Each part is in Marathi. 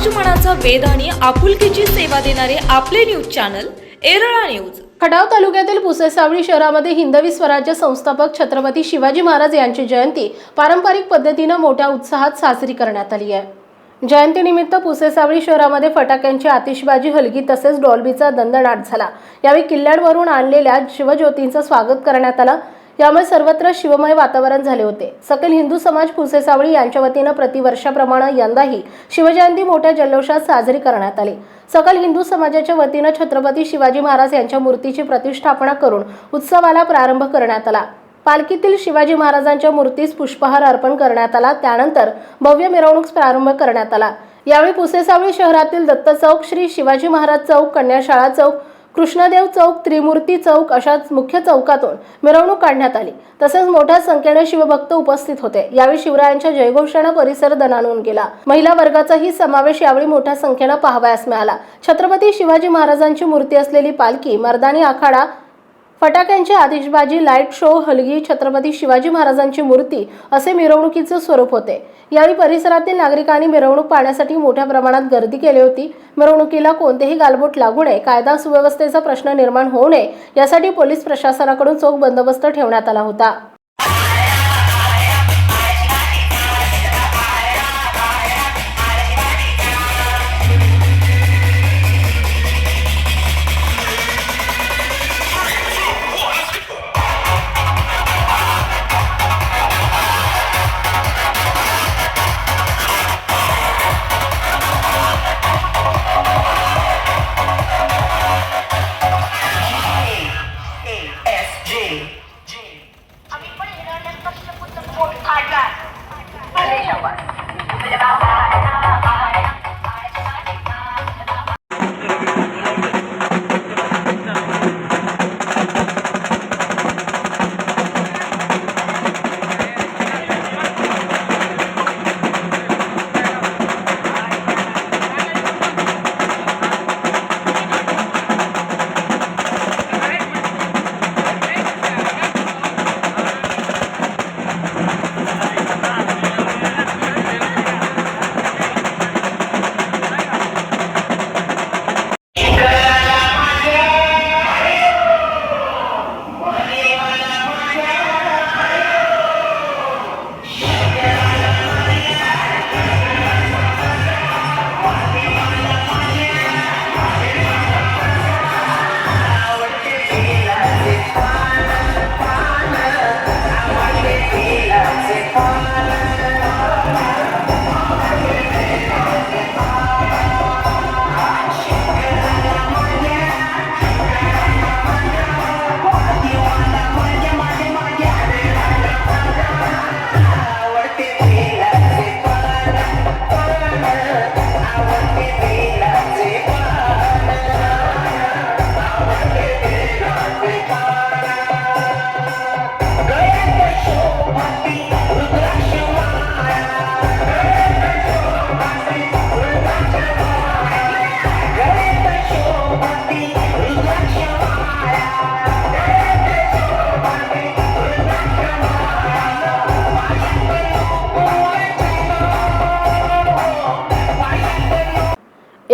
समाज मनाचा आणि आपुलकीची सेवा देणारे आपले news channel Erala news. Khatav तालुक्यातील पुसेसावळी शहरामध्ये हिंदवी स्वराज्य संस्थापक छत्रपती शिवाजी महाराज यांची जयंती पारंपरिक पद्धतीनं मोठ्या उत्साहात साजरी करण्यात आली आहे. जयंतीनिमित्त पुसेसावळी शहरामध्ये फटाक्यांची आतिषबाजी हलगी तसेच डॉल्बीचा दंदनाट झाला. यावेळी किल्ल्यावरून आणलेल्या शिवज्योतींचं स्वागत करण्यात आलं. यामुळे सर्वत्र शिवमय वातावरण झाले होते. सकल हिंदू समाज पुसेसावळी यांच्या वतीनं प्रतिवर्षाप्रमाणे यंदाही शिवजयंती मोठ्या जल्लोषात साजरी करण्यात आली. सकल हिंदू समाजाच्या वतीनं छत्रपती शिवाजी महाराज यांच्या मूर्तीची प्रतिष्ठापना करून उत्सवाला प्रारंभ करण्यात आला. पालखीतील शिवाजी महाराजांच्या मूर्तीस पुष्पहार अर्पण करण्यात आला. त्यानंतर भव्य मिरवणूक प्रारंभ करण्यात आला. यावेळी पुसेसावळी शहरातील दत्त चौक श्री शिवाजी महाराज चौक कन्याशाळा चौक कृष्णदेव चौक त्रिमूर्ती चौक अशा मुख्य चौकातून मिरवणूक काढण्यात आली. तसेच मोठ्या संख्येने शिवभक्त उपस्थित होते. यावेळी शिवरायांच्या जयघोषानं परिसर दणानून गेला. महिला वर्गाचाही समावेश यावेळी मोठ्या संख्येनं पाहावयास मिळाला. छत्रपती शिवाजी महाराजांची मूर्ती असलेली पालखी मर्दानी आखाडा फटाक्यांची आतिषबाजी लाइट शो हलगी छत्रपती शिवाजी महाराजांची मूर्ती असे मिरवणुकीचं स्वरूप होते. यावेळी परिसरातील नागरिकांनी मिरवणूक पाहण्यासाठी मोठ्या प्रमाणात गर्दी केली होती. मिरवणुकीला कोणतेही गालबोट लागू नये कायदा सुव्यवस्थेचा प्रश्न निर्माण होऊ नये यासाठी पोलीस प्रशासनाकडून चोख बंदोबस्त ठेवण्यात आला होता.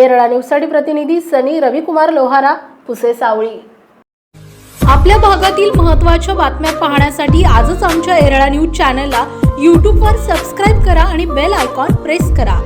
एरळा न्यूजसाठी प्रतिनिधी सनी रविकुमार लोहारा पुसे सावळी. आपल्या भागातील महत्त्वाच्या बातम्या पाहण्यासाठी आजच आमच्या एरळा न्यूज चॅनलला यूट्यूबवर सबस्क्राईब करा आणि बेल आयकॉन प्रेस करा.